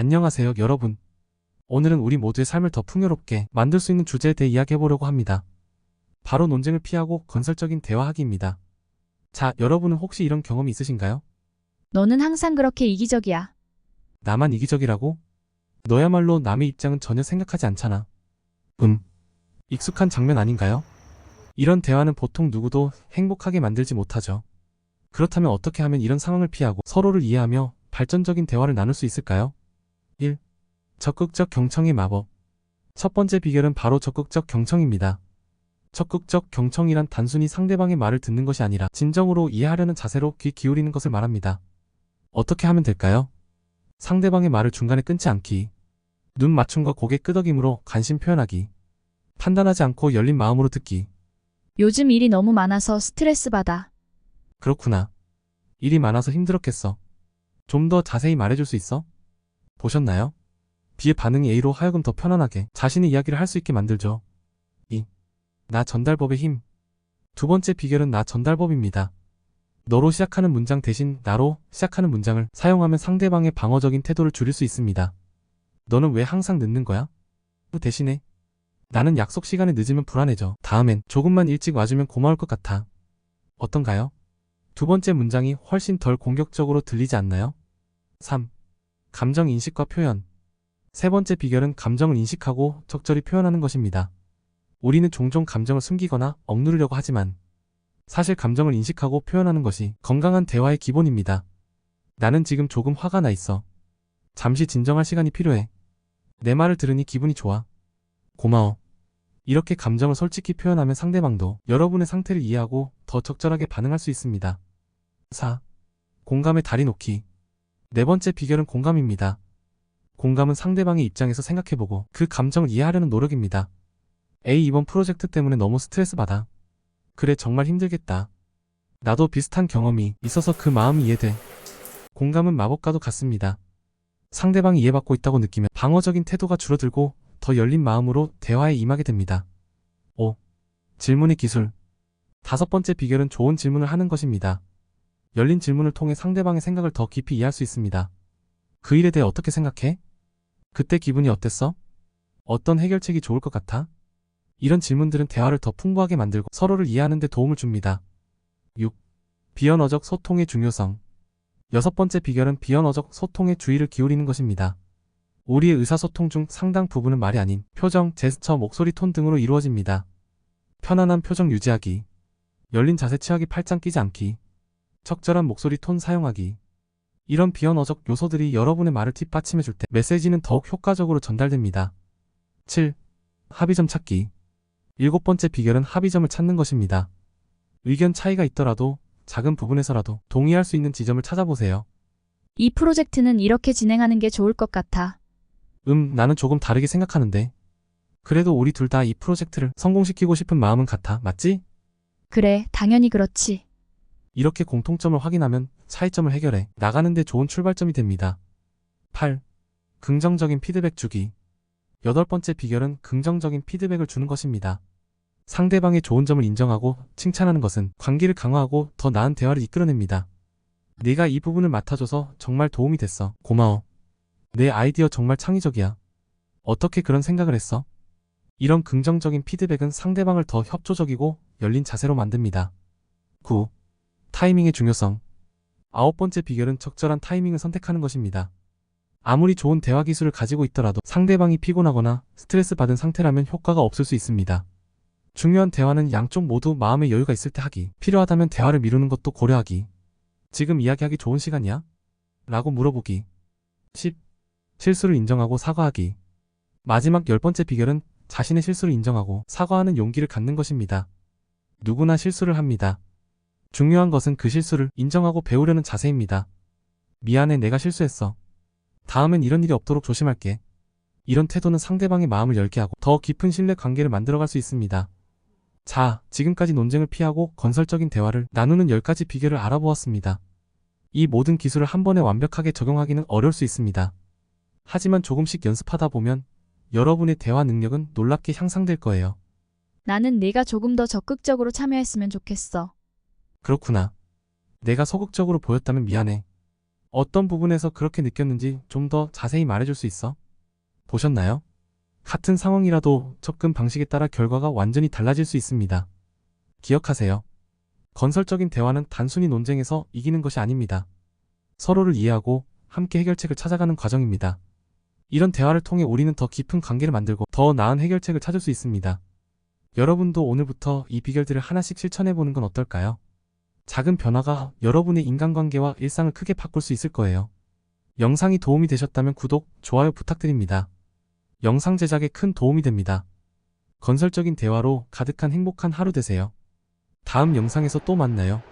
안녕하세요, 여러분. 오늘은 우리 모두의 삶을 더 풍요롭게 만들 수 있는 주제에 대해 이야기해보려고 합니다. 바로 논쟁을 피하고 건설적인 대화하기입니다. 자, 여러분은 혹시 이런 경험이 있으신가요? 너는 항상 그렇게 이기적이야. 나만 이기적이라고? 너야말로 남의 입장은 전혀 생각하지 않잖아. 음. 익숙한 장면 아닌가요? 이런 대화는 보통 누구도 행복하게 만들지 못하죠. 그렇다면 어떻게 하면 이런 상황을 피하고 서로를 이해하며 발전적인 대화를 나눌 수 있을까요? 1. 적극적 경청의 마법. 첫 번째 비결은 바로 적극적 경청입니다. 적극적 경청이란 단순히 상대방의 말을 듣는 것이 아니라 진정으로 이해하려는 자세로 귀 기울이는 것을 말합니다. 어떻게 하면 될까요? 상대방의 말을 중간에 끊지 않기. 눈 맞춤과 고개 끄덕임으로 관심 표현하기. 판단하지 않고 열린 마음으로 듣기. 요즘 일이 너무 많아서 스트레스 받아. 그렇구나. 일이 많아서 힘들었겠어. 좀 더 자세히 말해줄 수 있어? 보셨나요? B의 반응이 A로 하여금 더 편안하게 자신의 이야기를 할 수 있게 만들죠. 2. 나 전달법의 힘. 두 번째 비결은 나 전달법입니다. 너로 시작하는 문장 대신 나로 시작하는 문장을 사용하면 상대방의 방어적인 태도를 줄일 수 있습니다. 너는 왜 항상 늦는 거야? 그 대신에 나는 약속 시간에 늦으면 불안해져. 다음엔 조금만 일찍 와주면 고마울 것 같아. 어떤가요? 두 번째 문장이 훨씬 덜 공격적으로 들리지 않나요? 3. 감정 인식과 표현. 세 번째 비결은 감정을 인식하고 적절히 표현하는 것입니다. 우리는 종종 감정을 숨기거나 억누르려고 하지만 사실 감정을 인식하고 표현하는 것이 건강한 대화의 기본입니다. 나는 지금 조금 화가 나 있어. 잠시 진정할 시간이 필요해. 내 말을 들으니 기분이 좋아. 고마워. 이렇게 감정을 솔직히 표현하면 상대방도 여러분의 상태를 이해하고 더 적절하게 반응할 수 있습니다. 4. 공감의 다리 놓기. 네 번째 비결은 공감입니다. 공감은 상대방의 입장에서 생각해보고 그 감정을 이해하려는 노력입니다. A 이번 프로젝트 때문에 너무 스트레스 받아. 그래 정말 힘들겠다. 나도 비슷한 경험이 있어서 그 마음이 이해돼. 공감은 마법과도 같습니다. 상대방이 이해받고 있다고 느끼면 방어적인 태도가 줄어들고 더 열린 마음으로 대화에 임하게 됩니다. 5. 질문의 기술. 다섯 번째 비결은 좋은 질문을 하는 것입니다. 열린 질문을 통해 상대방의 생각을 더 깊이 이해할 수 있습니다. 그 일에 대해 어떻게 생각해? 그때 기분이 어땠어? 어떤 해결책이 좋을 것 같아? 이런 질문들은 대화를 더 풍부하게 만들고 서로를 이해하는 데 도움을 줍니다. 6. 비언어적 소통의 중요성. 여섯 번째 비결은 비언어적 소통에 주의를 기울이는 것입니다. 우리의 의사소통 중 상당 부분은 말이 아닌 표정, 제스처, 목소리 톤 등으로 이루어집니다. 편안한 표정 유지하기, 열린 자세 취하기 팔짱 끼지 않기, 적절한 목소리 톤 사용하기. 이런 비언어적 요소들이 여러분의 말을 뒷받침해줄 때 메시지는 더욱 효과적으로 전달됩니다. 7. 합의점 찾기. 일곱 번째 비결은 합의점을 찾는 것입니다. 의견 차이가 있더라도 작은 부분에서라도 동의할 수 있는 지점을 찾아보세요. 이 프로젝트는 이렇게 진행하는 게 좋을 것 같아. 음, 나는 조금 다르게 생각하는데. 그래도 우리 둘 다 이 프로젝트를 성공시키고 싶은 마음은 같아, 맞지? 그래, 당연히 그렇지. 이렇게 공통점을 확인하면 차이점을 해결해 나가는데 좋은 출발점이 됩니다. 8. 긍정적인 피드백 주기. 여덟 번째 비결은 긍정적인 피드백을 주는 것입니다. 상대방의 좋은 점을 인정하고 칭찬하는 것은 관계를 강화하고 더 나은 대화를 이끌어냅니다. 네가 이 부분을 맡아줘서 정말 도움이 됐어. 고마워. 내 아이디어 정말 창의적이야. 어떻게 그런 생각을 했어? 이런 긍정적인 피드백은 상대방을 더 협조적이고 열린 자세로 만듭니다. 9. 타이밍의 중요성. 아홉 번째 비결은 적절한 타이밍을 선택하는 것입니다. 아무리 좋은 대화 기술을 가지고 있더라도 상대방이 피곤하거나 스트레스 받은 상태라면 효과가 없을 수 있습니다. 중요한 대화는 양쪽 모두 마음의 여유가 있을 때 하기, 필요하다면 대화를 미루는 것도 고려하기. 지금 이야기하기 좋은 시간이야? 라고 물어보기. 10. 실수를 인정하고 사과하기. 마지막 열 번째 비결은 자신의 실수를 인정하고 사과하는 용기를 갖는 것입니다. 누구나 실수를 합니다. 중요한 것은 그 실수를 인정하고 배우려는 자세입니다. 미안해, 내가 실수했어. 다음엔 이런 일이 없도록 조심할게. 이런 태도는 상대방의 마음을 열게 하고 더 깊은 신뢰 관계를 만들어갈 수 있습니다. 자, 지금까지 논쟁을 피하고 건설적인 대화를 나누는 10가지 비결을 알아보았습니다. 이 모든 기술을 한 번에 완벽하게 적용하기는 어려울 수 있습니다. 하지만 조금씩 연습하다 보면 여러분의 대화 능력은 놀랍게 향상될 거예요. 나는 네가 조금 더 적극적으로 참여했으면 좋겠어. 그렇구나. 내가 소극적으로 보였다면 미안해. 어떤 부분에서 그렇게 느꼈는지 좀 더 자세히 말해줄 수 있어? 보셨나요? 같은 상황이라도 접근 방식에 따라 결과가 완전히 달라질 수 있습니다. 기억하세요. 건설적인 대화는 단순히 논쟁에서 이기는 것이 아닙니다. 서로를 이해하고 함께 해결책을 찾아가는 과정입니다. 이런 대화를 통해 우리는 더 깊은 관계를 만들고 더 나은 해결책을 찾을 수 있습니다. 여러분도 오늘부터 이 비결들을 하나씩 실천해 보는 건 어떨까요? 작은 변화가 여러분의 인간관계와 일상을 크게 바꿀 수 있을 거예요. 영상이 도움이 되셨다면 구독, 좋아요 부탁드립니다. 영상 제작에 큰 도움이 됩니다. 건설적인 대화로 가득한 행복한 하루 되세요. 다음 영상에서 또 만나요.